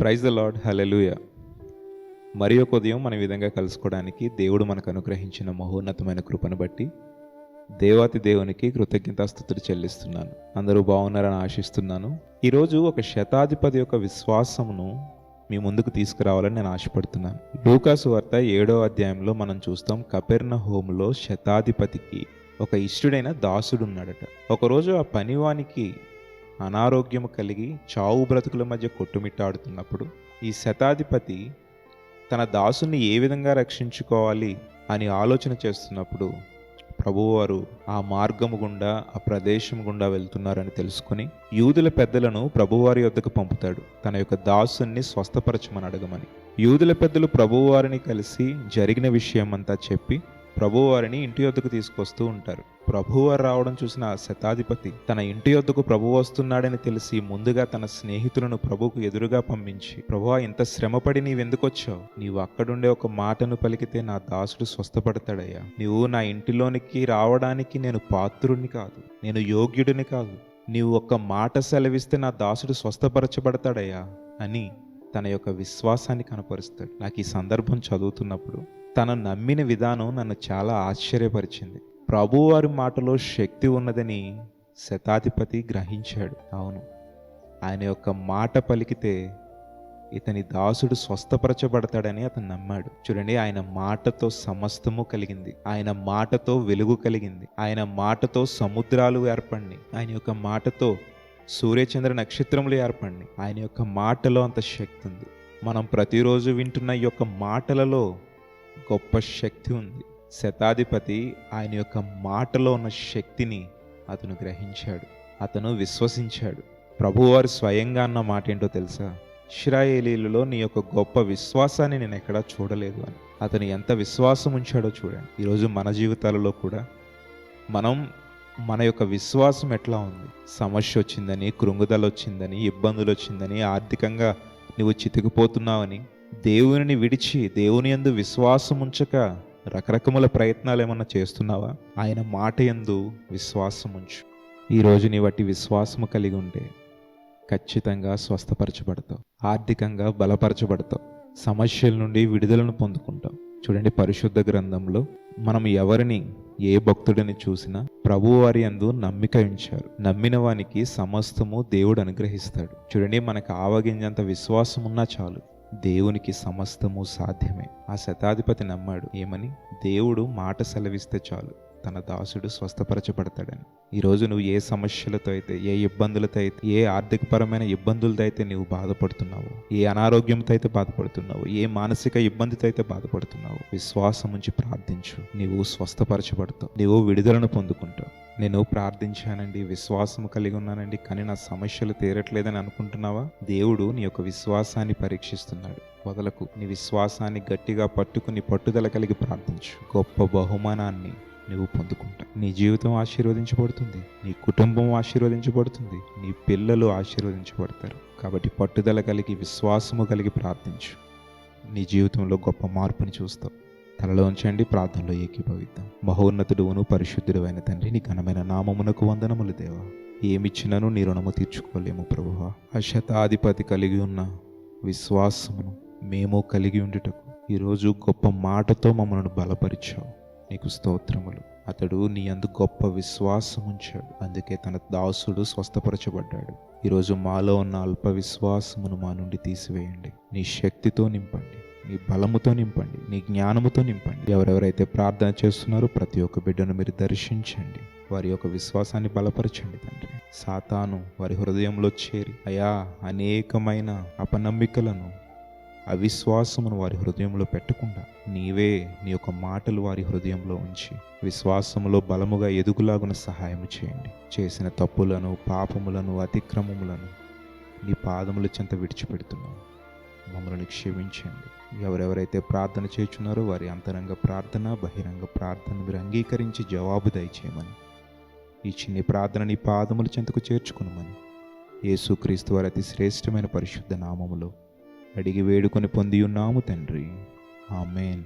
Praise the lord hallelujah మరి ఒక ఉదయం మన విధంగా కలుసుకోవడానికి దేవుడు మనకు అనుగ్రహించిన మహోన్నతమైన కృపను బట్టి దేవాతి దేవునికి కృతజ్ఞతాస్థుతులు చెల్లిస్తున్నాను. అందరూ బాగున్నారని ఆశిస్తున్నాను. ఈరోజు ఒక శతాధిపతి యొక్క విశ్వాసమును మీ ముందుకు తీసుకురావాలని నేను ఆశపడుతున్నాను. లూకాసు వార్త ఏడో అధ్యాయంలో మనం చూస్తాం కపెర్ణ హోమ్లో శతాధిపతికి ఒక ఇష్టుడైన దాసుడు ఉన్నాడట ఒకరోజు ఆ పనివానికి అనారోగ్యము కలిగి చావు బ్రతుకుల మధ్య కొట్టుమిట్టాడుతున్నప్పుడు ఈ శతాధిపతి తన దాసుని ఏ విధంగా రక్షించుకోవాలి అని ఆలోచన చేస్తున్నప్పుడు ప్రభువారు ఆ మార్గము గుండా ఆ ప్రదేశం గుండా వెళ్తున్నారని తెలుసుకుని యూదుల పెద్దలను ప్రభువారి వద్దకు పంపుతాడు. తన యొక్క దాసుని స్వస్థపరచమని అడగమని. యూదుల పెద్దలు ప్రభువారిని కలిసి జరిగిన విషయం అంతా చెప్పి ప్రభువారిని ఇంటి వద్దకు తీసుకొస్తూ ఉంటారు. ప్రభువారు రావడం చూసిన శతాధిపతి తన ఇంటి వద్దకు ప్రభు వస్తున్నాడని తెలిసి ముందుగా తన స్నేహితులను ప్రభుకు ఎదురుగా పంపించి ప్రభువా ఇంత శ్రమపడి నీవెందుకొచ్చావు? నీవు అక్కడుండే ఒక మాటను పలికితే నా దాసుడు స్వస్థపడతాడయ్యా. నీవు నా ఇంటిలోనికి రావడానికి నేను పాత్రుడిని కాదు నేను యోగ్యుడిని కాదు. నీవు ఒక్క మాట సెలవిస్తే నా దాసుడు స్వస్థపరచబడతాడయ్యా అని తన యొక్క విశ్వాసాన్ని కనపరుస్తాడు. నాకు ఈ సందర్భం చదువుతున్నప్పుడు తను నమ్మిన విధానం నన్ను చాలా ఆశ్చర్యపరిచింది. ప్రభువారి మాటలో శక్తి ఉన్నదని శతాధిపతి గ్రహించాడు. అవును ఆయన యొక్క మాట పలికితే ఇతని దాసుడు స్వస్థపరచబడతాడని అతను నమ్మాడు. చూడండి ఆయన మాటతో సమస్తము కలిగింది. ఆయన మాటతో వెలుగు కలిగింది. ఆయన మాటతో సముద్రాలు ఏర్పడి ఆయన యొక్క మాటతో సూర్యచంద్ర నక్షత్రములు ఏర్పడి ఆయన యొక్క మాటలో అంత శక్తి ఉంది. మనం ప్రతిరోజు వింటున్న ఈ యొక్క మాటలలో గొప్ప శక్తి ఉంది. శతాధిపతి ఆయన యొక్క మాటలో ఉన్న శక్తిని అతను గ్రహించాడు. అతను విశ్వసించాడు. ప్రభువారు స్వయంగా అన్న మాట ఏంటో తెలుసా? ఇస్రాయేలీలలో నీ యొక్క గొప్ప విశ్వాసాన్ని నేను ఎక్కడా చూడలేదు అని. అతను ఎంత విశ్వాసం ఉంచాడో చూడండి. ఈరోజు మన జీవితాలలో కూడా మనం మన యొక్క విశ్వాసం ఎట్లా ఉంది? సమస్య వచ్చిందని కృంగుదల వచ్చిందని ఇబ్బందులు వచ్చిందని ఆర్థికంగా నువ్వు చితికిపోతున్నావని దేవునిని విడిచి దేవుని యందు విశ్వాసం ఉంచక రకరకముల ప్రయత్నాలు ఏమన్నా చేస్తున్నావా? ఆయన మాట యందు విశ్వాసం ఉంచు. ఈరోజు నీ వాటి విశ్వాసము కలిగి ఉంటే ఖచ్చితంగా స్వస్థపరచబడతావు. ఆర్థికంగా బలపరచబడతావు. సమస్యల నుండి విడుదలను పొందుకుంటాం చూడండి పరిశుద్ధ గ్రంథంలో మనం ఎవరిని ఏ భక్తుడిని చూసినా ప్రభువారి అందు నమ్మిక ఉంచారు. నమ్మిన వానికి సమస్తము దేవుడు అనుగ్రహిస్తాడు. చూడండి మనకు ఆవగింజంత విశ్వాసం ఉన్నా చాలు. దేవునికి సమస్తము సాధ్యమే. ఆ శతాధిపతి నమ్మాడు. ఏమని? దేవుడు మాట సెలవిస్తే చాలు. తన దాసుడు స్వస్థపరచబడతాడని. ఈరోజు నువ్వు ఏ సమస్యలతో అయితే ఏ ఇబ్బందులతో అయితే ఏ ఆర్థికపరమైన ఇబ్బందులతో అయితే నువ్వు బాధపడుతున్నావు ఏ అనారోగ్యంతో అయితే బాధపడుతున్నావు ఏ మానసిక ఇబ్బందితో అయితే బాధపడుతున్నావు విశ్వాసం ఉంచి ప్రార్థించు. నీవు స్వస్థపరచబడతావు. నీవు విడుదలను పొందుకుంటావు. నేను ప్రార్థించానండి విశ్వాసం కలిగి ఉన్నానండి కానీ నా సమస్యలు తీరట్లేదని అనుకుంటున్నావా? దేవుడు నీ యొక్క విశ్వాసాన్ని పరీక్షిస్తున్నాడు. వదలకు. నీ విశ్వాసాన్ని గట్టిగా పట్టుకుని పట్టుదల కలిగి ప్రార్థించు. గొప్ప బహుమానాన్ని నువ్వు పొందుకుంటా. నీ జీవితం ఆశీర్వదించబడుతుంది. నీ కుటుంబం ఆశీర్వదించబడుతుంది. నీ పిల్లలు ఆశీర్వదించబడతారు. కాబట్టి పట్టుదల కలిగి విశ్వాసము కలిగి ప్రార్థించు. నీ జీవితంలో గొప్ప మార్పుని చూస్తావు. తలలో ఉంచండి ప్రార్థనలో ఏకీభవిద్దాం. మహోన్నతుడువును పరిశుద్ధుడు అయిన తండ్రి నీ ఘనమైన నామమునకు వందనములు దేవా. ఏమిచ్చినను నీ రుణము తీర్చుకోలేము ప్రభువా. ఆ కలిగి ఉన్న విశ్వాసమును మేము కలిగి ఉండుటకు ఈరోజు గొప్ప మాటతో మమ్మల్ని బలపరిచావు. నీకు స్తోత్రములు. అతడు నీ అందు గొప్ప విశ్వాసం ఉంచాడు. అందుకే తన దాసుడు స్వస్థపరచబడ్డాడు. ఈరోజు మాలో ఉన్న అల్ప విశ్వాసమును మా నుండి తీసివేయండి. నీ శక్తితో నింపండి. నీ బలముతో నింపండి నీ జ్ఞానముతో నింపండి. ఎవరెవరైతే ప్రార్థన చేస్తున్నారో ప్రతి ఒక్క బిడ్డను మీరు దర్శించండి. వారి యొక్క విశ్వాసాన్ని బలపరచండి తండ్రి. సాతాను వారి హృదయంలో చేరి అయా అనేకమైన అపనమ్మికలను అవిశ్వాసమును వారి హృదయంలో పెట్టకుండా నీవే నీ యొక్క మాటలు వారి హృదయంలో ఉంచి విశ్వాసములో బలముగా ఎదుగులాగున సహాయం చేయండి. చేసిన తప్పులను పాపములను అతిక్రమములను నీ పాదముల చెంత విడిచిపెడుతున్నాను మమ్మల్ని క్షమించండి. ఎవరెవరైతే ప్రార్థన చేస్తున్నారో వారి అంతరంగ ప్రార్థన బహిరంగ ప్రార్థన మీరు అంగీకరించి జవాబు దయచేయమని. ఈ చిన్ని ప్రార్థన నీ పాదముల చెంతకు చేర్చుకునమని. యేసుక్రీస్తు వారి అతి శ్రేష్టమైన పరిశుద్ధ నామములో అడిగి వేడుకొని పొంది ఉన్నాము తండ్రి. ఆమెన్.